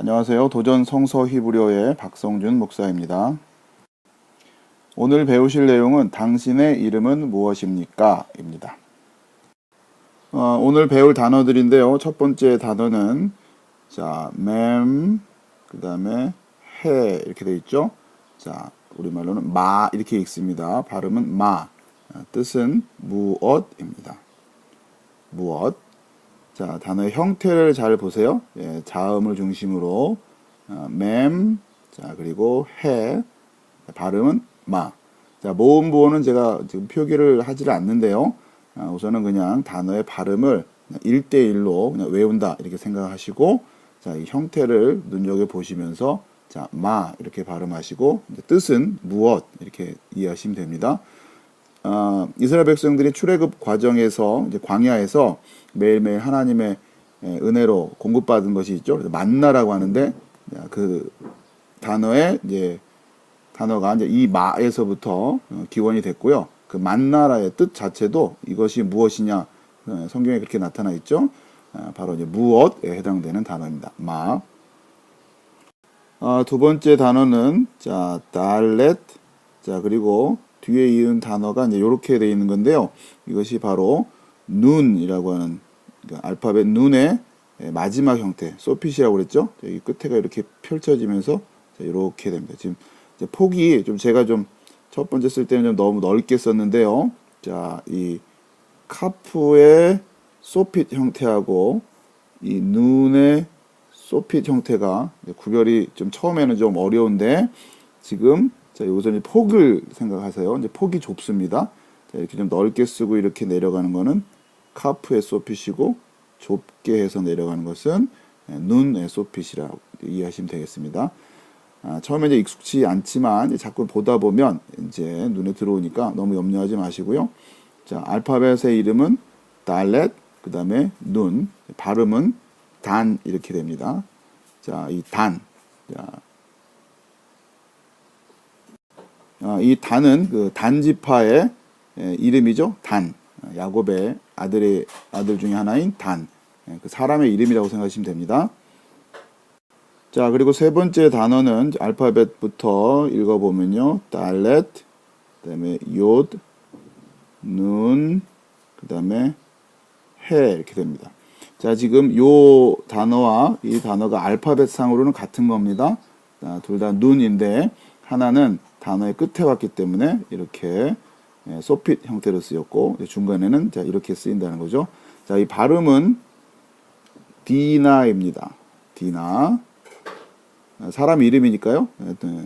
안녕하세요. 도전 성서 히브리어의 박성준 목사입니다. 오늘 배우실 내용은 당신의 이름은 무엇입니까? 입니다. 어, 오늘 배울 단어들인데요. 첫 번째 단어는 자, 맴, 그 다음에 해 이렇게 돼 있죠. 자, 우리말로는 마 이렇게 읽습니다. 발음은 마. 아, 뜻은 무엇입니다. 무엇. 자, 단어의 형태를 잘 보세요. 예, 자음을 중심으로 어, 맴, 자 그리고 해, 발음은 마. 자, 모음 부호는 제가 지금 표기를 하지를 않는데요. 아, 우선은 그냥 단어의 발음을 1대1로 그냥 외운다 이렇게 생각하시고 자, 이 형태를 눈여겨 보시면서 자, 마 이렇게 발음하시고 뜻은 무엇 이렇게 이해하시면 됩니다. 어, 이스라엘 백성들이 출애굽 과정에서 이제 광야에서 매일매일 하나님의 예, 은혜로 공급받은 것이 있죠. 그래서 만나라고 하는데 그 단어의 이제 단어가 이제 이 마에서부터 어, 기원이 됐고요. 그 만나라의 뜻 자체도 이것이 무엇이냐 어, 성경에 그렇게 나타나 있죠. 아, 바로 이제 무엇에 해당되는 단어입니다. 마. 아, 두 번째 단어는 자 달렛. 자 그리고 뒤에 이은 단어가 이제 이렇게 되어 있는 건데요. 이것이 바로 눈이라고 하는 그러니까 알파벳 눈의 마지막 형태, 소핏이라고 그랬죠. 여기 끝에가 이렇게 펼쳐지면서 이렇게 됩니다. 지금 폭이 좀 제가 좀 첫 번째 쓸 때는 좀 너무 넓게 썼는데요. 자, 이 카프의 소핏 형태하고 이 눈의 소핏 형태가 구별이 좀 처음에는 좀 어려운데 지금 자, 여기서 폭을 생각하세요. 이제 폭이 좁습니다. 자, 이렇게 좀 넓게 쓰고 이렇게 내려가는 거는 카프의 소핏이고 좁게 해서 내려가는 것은 눈의 소핏이라고 이해하시면 되겠습니다. 아, 처음에 이제 익숙치 않지만 이제 자꾸 보다 보면 이제 눈에 들어오니까 너무 염려하지 마시고요. 자, 알파벳의 이름은 달렛, 그 다음에 눈, 발음은 단 이렇게 됩니다. 자, 이 단. 자, 아, 이 단은 그 단지파의 이름이죠. 단. 야곱의 아들의 아들 중에 하나인 단. 그 사람의 이름이라고 생각하시면 됩니다. 자, 그리고 세 번째 단어는 알파벳부터 읽어 보면요. 달렛, 그 다음에 요드, 눈, 그 다음에 해 이렇게 됩니다. 자, 지금 요 단어와 이 단어가 알파벳상으로는 같은 겁니다. 둘 다 눈인데 하나는 단어의 끝에 왔기 때문에 이렇게 소핏 형태로 쓰였고 중간에는 자 이렇게 쓰인다는 거죠. 자, 이 발음은 디나입니다. 디나. 사람 이름이니까요.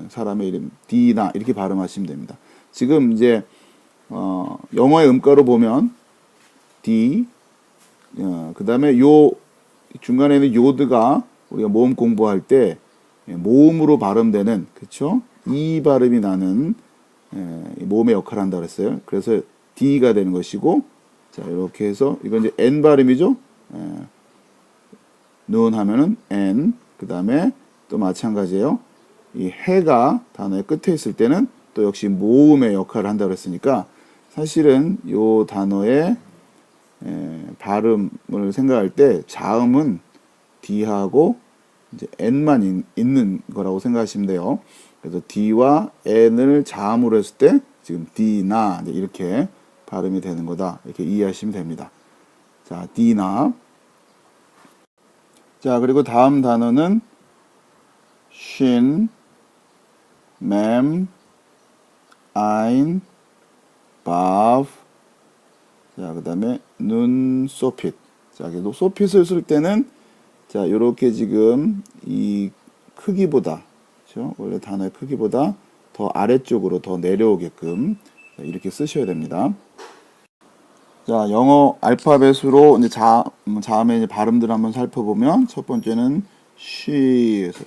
사람의 이름 디나 이렇게 발음하시면 됩니다. 지금 이제 어, 영어의 음가로 보면 D 어, 그 다음에 요 중간에 있는 요드가 우리가 모음 공부할 때 모음으로 발음되는 그렇죠? 이 발음이 나는 에, 모음의 역할을 한다 그랬어요. 그래서 D가 되는 것이고 자 이렇게 해서 이건 이제 N 발음이죠. 에, 눈 하면은 N 그 다음에 또 마찬가지예요. 이 해가 단어의 끝에 있을 때는 또 역시 모음의 역할을 한다고 했으니까 사실은 요 단어의 에, 발음을 생각할 때 자음은 D하고 이제 N만 인, 있는 거라고 생각하시면 돼요. 그래서 D와 N을 자음으로 했을 때 지금 D나 이렇게 발음이 되는 거다. 이렇게 이해하시면 됩니다. 자, D나. 자, 그리고 다음 단어는 신, 맴, 아인, 바브, 자, 그 다음에 눈, 소핏. 자, 소핏을 쓸 때는 자, 요렇게 지금 이 크기보다, 그렇죠? 원래 단어의 크기보다 더 아래쪽으로 더 내려오게끔 이렇게 쓰셔야 됩니다. 자, 영어 알파벳으로 이제 자, 자음의 이제 발음들 한번 살펴보면 첫 번째는 she에서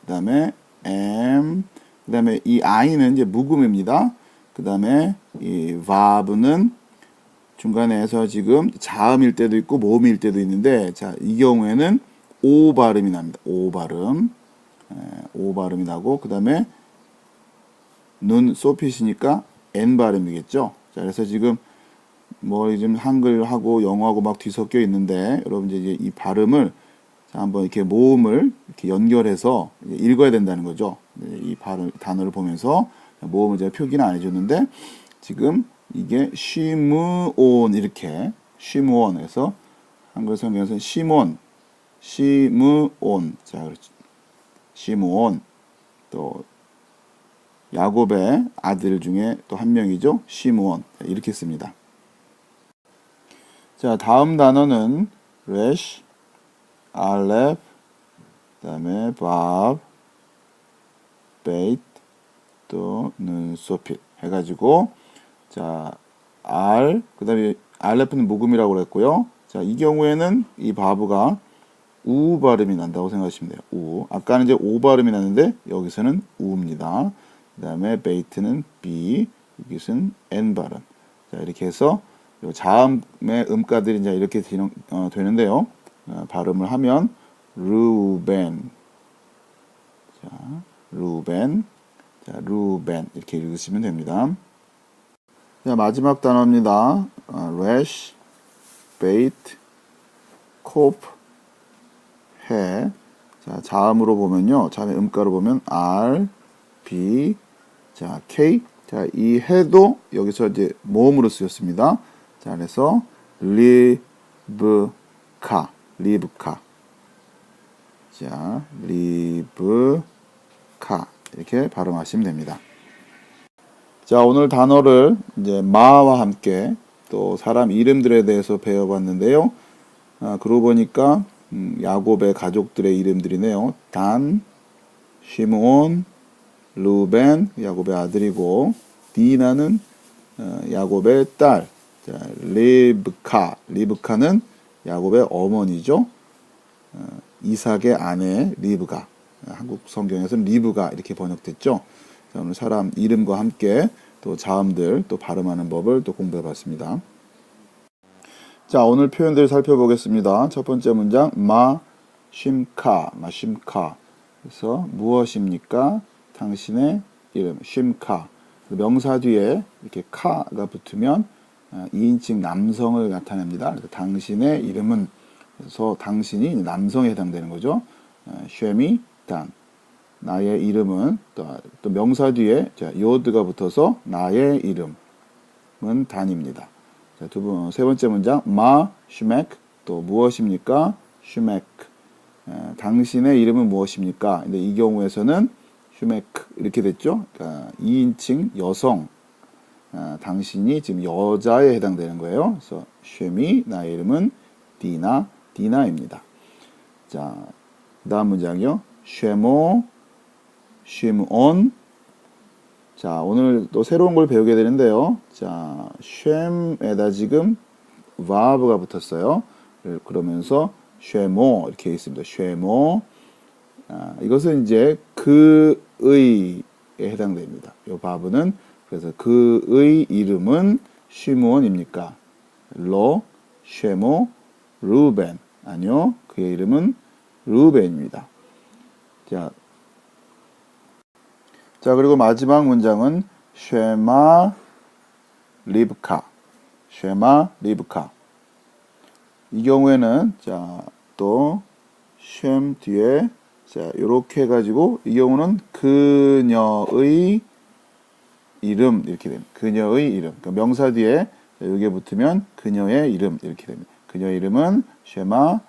그다음에 am 그 다음에 이 i는 이제 묵음입니다. 그 다음에 이 vab는 중간에서 지금 자음일 때도 있고 모음일 때도 있는데 자, 이 경우에는 오 발음이 납니다. 오 발음. 에, 오 발음이 나고 그 다음에 눈 소핏이니까 N 발음이겠죠. 자, 그래서 지금 뭐 지금 한글하고 영어하고 막 뒤섞여 있는데 여러분 이제 이 발음을 자, 한번 이렇게 모음을 이렇게 연결해서 읽어야 된다는 거죠. 네, 이 발음, 단어를 보면서 모음을 제가 표기는 안 해줬는데 지금 이게 쉬무온 이렇게 쉬무온에서 한글 성경에서 시몬 시무온 자 그렇죠. 시무온 또 야곱의 아들 중에 또 한 명이죠. 시므온 이렇게 씁니다. 자 다음 단어는 레시, 알렙, 그다음에 밥, 베이트, 또 눈소핏 해가지고 자 알, 그다음에 알렙은 모금이라고 그랬고요. 자 이 경우에는 이 바브가 우 발음이 난다고 생각하시면 돼요. 우. 아까는 이제 오 발음이 났는데 여기서는 우입니다. 그 다음에 베이트는 B, 여기서는 N 발음. 자, 이렇게 해서 요 자음의 음가들이 이제 이렇게 어, 되는데요. 어, 발음을 하면 루벤. 자, 루벤. 자, 루벤. 이렇게 읽으시면 됩니다. 자, 마지막 단어입니다. 어, 레쉬, 베이트, 코프, 해. 자, 자음으로 보면요. 자음의 음가로 보면 R, B, 자, K. 자, 이 해도 여기서 이제 모음으로 쓰였습니다. 자, 그래서 리브카, 리브카. 자, 리브카. 이렇게 발음하시면 됩니다. 자, 오늘 단어를 이제 마와 함께 또 사람 이름들에 대해서 배워봤는데요. 아, 그러고 보니까 음, 야곱의 가족들의 이름들이네요. 단, 시므온, 루벤, 야곱의 아들이고, 디나는 어, 야곱의 딸, 자, 리브카, 리브카는 야곱의 어머니죠. 어, 이삭의 아내 리브가, 한국 성경에서는 리브가 이렇게 번역됐죠. 자, 오늘 사람 이름과 함께 또 자음들 또 발음하는 법을 또 공부해 봤습니다. 자, 오늘 표현들 살펴보겠습니다. 첫 번째 문장 마 쉼카, 마쉼카. 그래서 무엇입니까? 당신의 이름 쉼카. 명사 뒤에 이렇게 카가 붙으면 2인칭 남성을 나타냅니다. 그래서 당신의 이름은 그래서 당신이 남성에 해당되는 거죠. 쉐미 단. 나의 이름은 또, 또 명사 뒤에 자, 요드가 붙어서 나의 이름은 단입니다. 자, 두 번, 세 번째 문장, 마, 슈맥, 또 무엇입니까? 슈맥. 에, 당신의 이름은 무엇입니까? 근데 이 경우에서는 슈맥 이렇게 됐죠. 그러니까 2인칭 여성. 아, 당신이 지금 여자에 해당되는 거예요. 그래서 쉐미, 나의 이름은 디나, 디나입니다. 자, 다음 문장이요. 쉐모, 쉼온, 자, 오늘 또 새로운 걸 배우게 되는데요. 자, 쉼에다 지금 verb가 붙었어요. 그러면서 쉐모 이렇게 있습니다. 쉐모. 아, 이것은 이제 그의에 해당됩니다. 이 verb는 그래서 그의 이름은 쉬몬입니까? 로, 쉐모, 루벤. 아니요. 그의 이름은 루벤입니다. 자, 자, 그리고 마지막 문장은 쉐마 리브카. 쉐마 리브카. 이 경우에는 자, 또쉔 뒤에 자, 요렇게 해 가지고 이 경우는 그녀의 이름 이렇게 됩니다. 그녀의 이름. 그러니까 명사 뒤에 여기에 붙으면 그녀의 이름 이렇게 됩니다. 그녀의 이름은 쉐마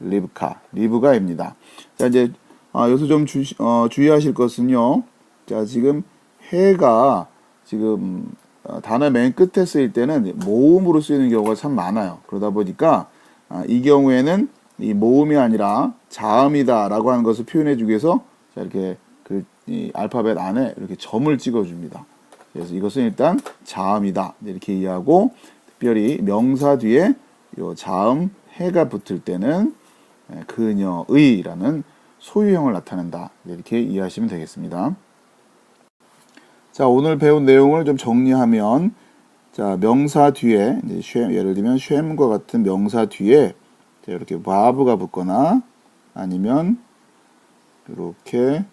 리브카. 리브가입니다. 자, 이제 아, 여기서 좀 주, 어, 주의하실 것은요. 자, 지금 해가 지금 어, 단어 맨 끝에 쓰일 때는 모음으로 쓰이는 경우가 참 많아요. 그러다 보니까 아, 이 경우에는 이 모음이 아니라 자음이다라고 하는 것을 표현해 주기 위해서 자, 이렇게 그 알파벳 안에 이렇게 점을 찍어 줍니다. 그래서 이것은 일단 자음이다. 이렇게 이해하고 특별히 명사 뒤에 요 자음 해가 붙을 때는 그녀의라는 소유형을 나타낸다. 이렇게 이해하시면 되겠습니다. 자, 오늘 배운 내용을 좀 정리하면 자, 명사 뒤에 이제 쉐, 예를 들면 쉐과 같은 명사 뒤에 자, 이렇게 바브가 붙거나 아니면 이렇게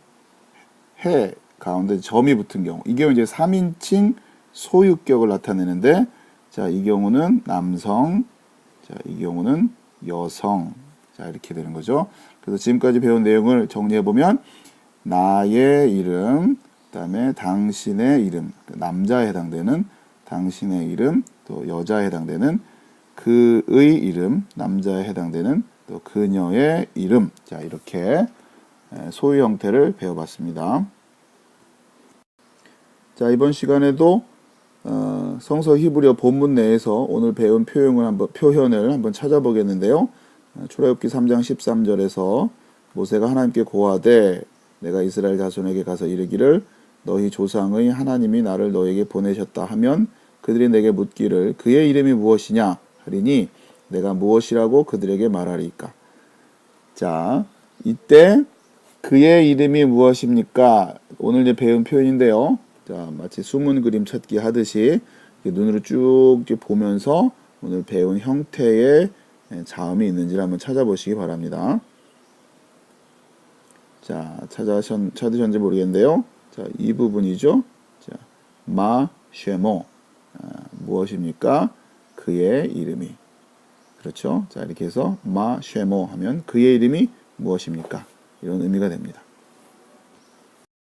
해 가운데 점이 붙은 경우 이 경우 이제 3인칭 소유격을 나타내는데 자, 이 경우는 남성 자, 이 경우는 여성 자, 이렇게 되는 거죠. 그래서 지금까지 배운 내용을 정리해 보면 나의 이름, 그 다음에 당신의 이름, 남자에 해당되는 당신의 이름, 또 여자에 해당되는 그의 이름, 남자에 해당되는 또 그녀의 이름. 자, 이렇게 소유 형태를 배워봤습니다. 자, 이번 시간에도 어, 성서 히브리어 본문 내에서 오늘 배운 표현을 한번 표현을 한번 찾아보겠는데요. 어, 출애굽기 3장 13절에서 모세가 하나님께 고하되 내가 이스라엘 자손에게 가서 이르기를 너희 조상의 하나님이 나를 너에게 보내셨다 하면 그들이 내게 묻기를 그의 이름이 무엇이냐 하리니 내가 무엇이라고 그들에게 말하리까. 자, 이때 그의 이름이 무엇입니까? 오늘 배운 표현인데요. 자, 마치 숨은 그림 찾기 하듯이 눈으로 쭉 보면서 오늘 배운 형태의 자음이 있는지를 한번 찾아보시기 바랍니다. 자, 찾아셨, 찾으셨는지 모르겠는데요. 자, 이 부분이죠. 자, 마, 쉐모. 아, 무엇입니까? 그의 이름이. 그렇죠. 자, 이렇게 해서 마, 쉐모 하면 그의 이름이 무엇입니까? 이런 의미가 됩니다.